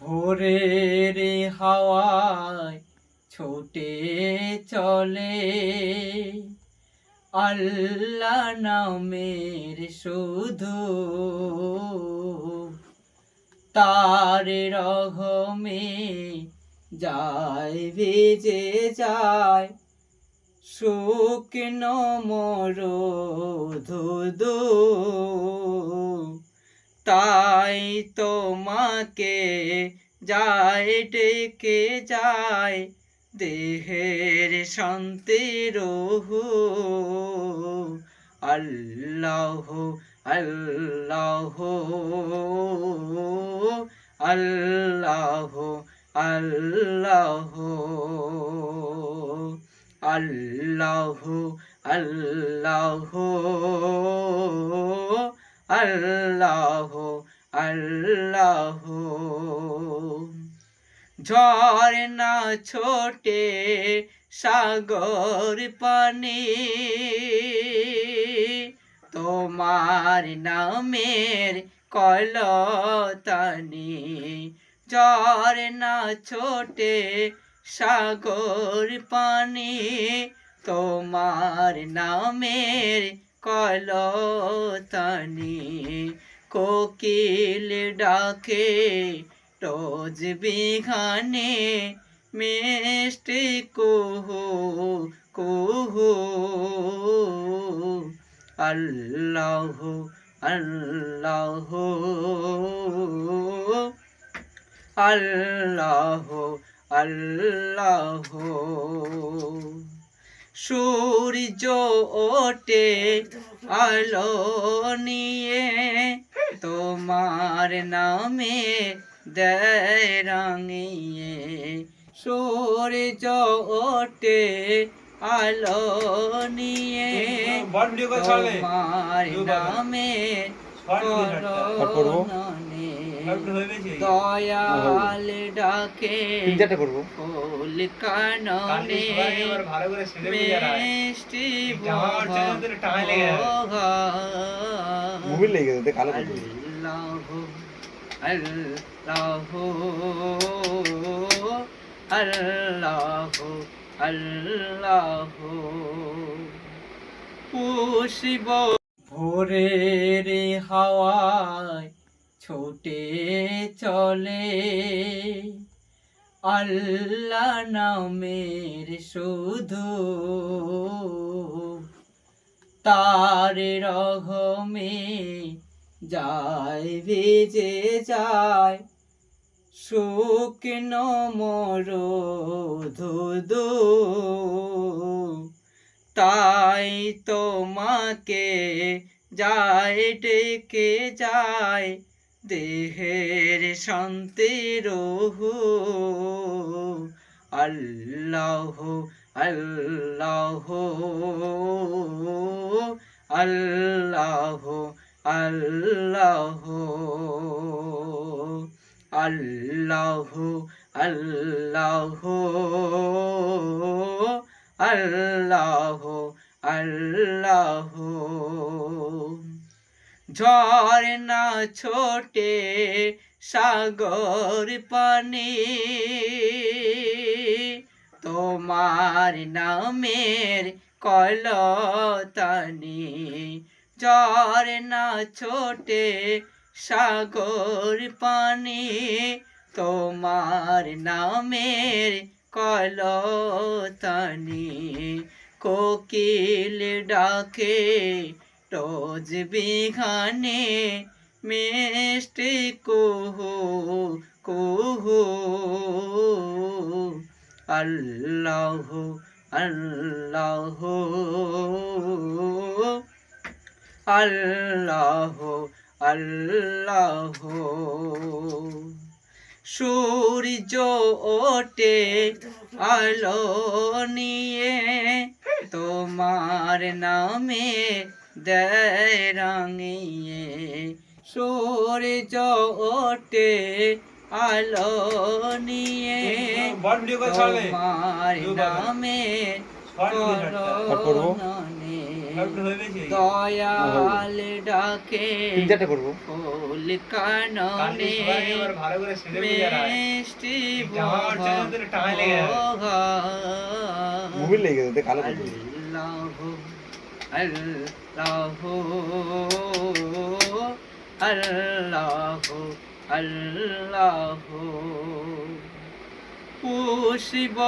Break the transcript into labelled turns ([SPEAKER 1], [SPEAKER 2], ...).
[SPEAKER 1] ভোরের হাওয়ায় ছোটে চলে। আল্লাহ নামের শুধু তার রঘমে যায় ভেজে যায়। শুকনো মরুধুদু তাই তোমাকে যায় ডেকে যায় দেহের শান্তি রহু। আল্লাহ আল্লাহ আল্লাহ আল্লাহ আল্লাহ আল্লাহ। আল্লাহ আল্লাহ। ঝর্ণা ছোটে সাগর পানি, তোমার নামের কলতানি। ঝর্ণা ছোটে সাগর পানি, তোমার নামের কলতানি কোকিল ডাকে রোজ বিঘানে মিষ্টি কুহু কুহু। আল্লাহ আল্লাহ। আল্লাহ আল্লাহ। সূর্য ওটে আলো নিয়ে তোমার নামে দেয় রাঙিয়ে। সূর্য ওটে আলো নিয়ে তোমার নামে দয়াল ডাকে ফুল কাননে মিষ্টি
[SPEAKER 2] মোবাইল লেগে
[SPEAKER 3] গেছে কালো
[SPEAKER 1] আল্লাহ আল্লাহ আল্লাহ। পুষিব ভোরের হাওয়ায় ছোটে চলে। আল্লাহ নামের শুধু তার রঘমে যায় ভেজে যায়। শুকনো মরুধুদু তাই তোমাকে যায় ডেকে যায় দেহের শান্তি রহু। আল্লাহ আল্লাহ আল্লাহ আল্লাহ আল্লাহ আল্লাহ। আল্লাহ আল্লাহ। ঝর্ণা ছোটে সাগর পানি, তোমার নামের কলতানি। ঝর্ণা ছোটে সাগর পানি, তোমার নামের কলতানি কোকিল ডাকে রোজ বিঘানে মিষ্টি কুহু কুহু। আল্লাহ আল্লাহ। আল্লাহ আল্লাহ। সূর্য ওটে আলো নিয়ে তোমার নামে দেয় রাঙিয়ে। সূর্য ওটে আলো নিয়ে তোমার
[SPEAKER 2] ভিডিও করো। হয়ে
[SPEAKER 1] দয়াল ডাকে
[SPEAKER 3] করব।
[SPEAKER 1] ফুল কাননে মিষ্টি
[SPEAKER 2] টাকা লেগে
[SPEAKER 3] গেছে কালো
[SPEAKER 1] আল্লাহ আল্লাহ আল্লাহ। পুষিব